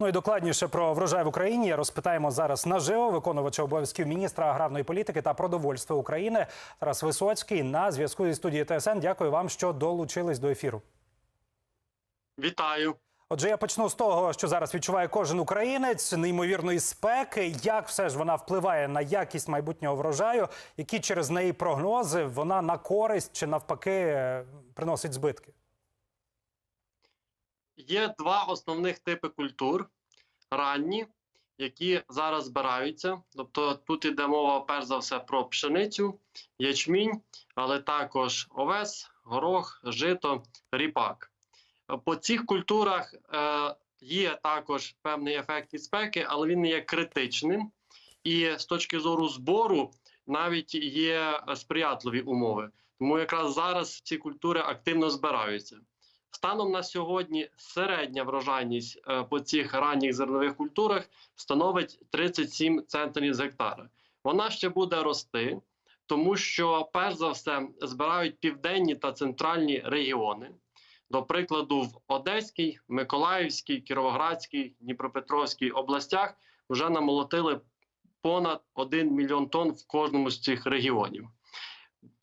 Ну і докладніше про врожай в Україні розпитаємо зараз наживо виконувача обов'язків міністра аграрної політики та продовольства України Тарас Висоцький на зв'язку зі студією ТСН. Дякую вам, що долучились до ефіру. Вітаю. Отже, я почну з того, що зараз відчуває кожен українець неймовірної спеки. Як все ж вона впливає на якість майбутнього врожаю, які через неї прогнози вона на користь чи навпаки приносить збитки? Є два основних типи культур: ранні, які зараз збираються. Тобто тут іде мова перш за все про пшеницю, ячмінь, але також овес, горох, жито, ріпак. По цих культурах е, є також певний ефект від спеки, але він не є критичним. І з точки зору збору навіть є сприятливі умови. Тому якраз зараз ці культури активно збираються. Станом на сьогодні середня врожайність е, по цих ранніх зернових культурах становить 37 центнерів з гектара. Вона ще буде рости, тому що, перш за все, збирають південні та центральні регіони. До прикладу, в Одеській, Миколаївській, Кіровоградській, Дніпропетровській областях вже намолотили понад 1 мільйон тонн в кожному з цих регіонів.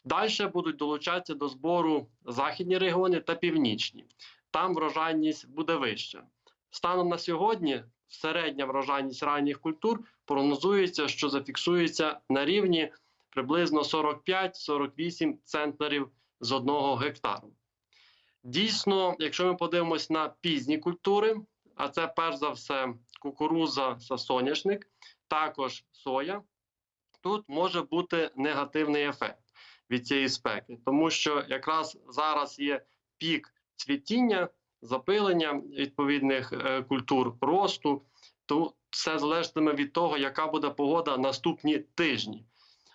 Далі будуть долучатися до збору західні регіони та північні. Там врожайність буде вища. Станом на сьогодні середня врожайність ранніх культур прогнозується, що зафіксується на рівні приблизно 45-48 центнерів з одного гектару. Дійсно, якщо ми подивимось на пізні культури, а це перш за все кукуруза та соняшник, також соя, тут може бути негативний ефект від цієї спеки, тому що якраз зараз є пік цвітіння, запилення відповідних е, культур росту, то все залежатиме від того, яка буде погода наступні тижні.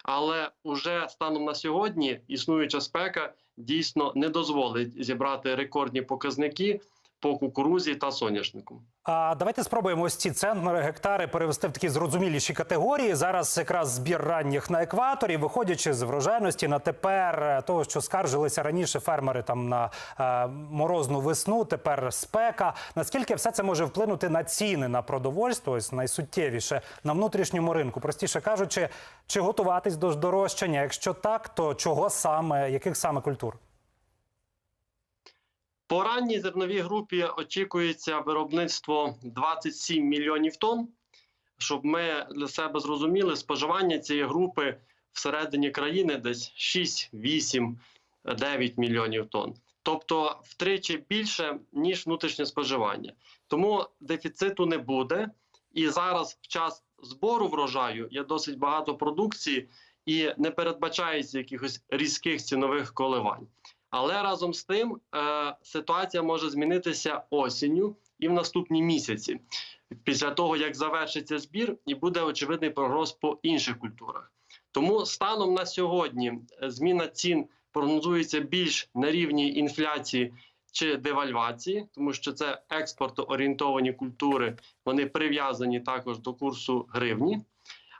Але уже станом на сьогодні існуюча спека дійсно не дозволить зібрати рекордні показники по кукурузі та соняшнику. А давайте спробуємо ось ці центнери гектари перевести в такі зрозуміліші категорії. Зараз якраз збір ранніх на екваторі, виходячи з врожайності на тепер е, того, що скаржилися раніше фермери там на е, морозну весну, тепер спека. Наскільки все це може вплинути на ціни на продовольство? Ось найсуттєвіше на внутрішньому ринку, простіше кажучи, чи готуватись до здорожчання? Якщо так, то чого саме, яких саме культур? По ранній зерновій групі очікується виробництво 27 мільйонів тонн. Щоб ми для себе зрозуміли, споживання цієї групи всередині країни десь 6, 8, 9 мільйонів тонн. Тобто втричі більше, ніж внутрішнє споживання. Тому дефіциту не буде. І зараз, в час збору врожаю, є досить багато продукції і не передбачається якихось різких цінових коливань. Але разом з тим е, ситуація може змінитися осінню і в наступні місяці, після того як завершиться збір, і буде очевидний прогноз по інших культурах. Тому станом на сьогодні е, зміна цін прогнозується більш на рівні інфляції чи девальвації, тому що це експортоорієнтовані культури, вони прив'язані також до курсу гривні.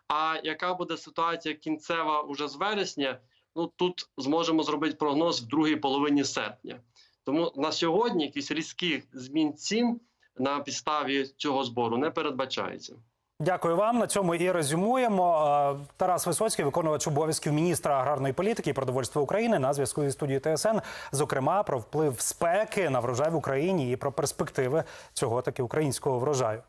А яка буде ситуація кінцева уже з вересня? Ну тут зможемо зробити прогноз в другій половині серпня. Тому на сьогодні якісь різких змін цін на підставі цього збору не передбачається. Дякую вам. На цьому і резюмуємо. Е, Тарас Висоцький, виконувач обов'язків міністра аграрної політики і продовольства України, на зв'язку зі студією ТСН, зокрема про вплив спеки на врожай в Україні і про перспективи цього таки українського врожаю.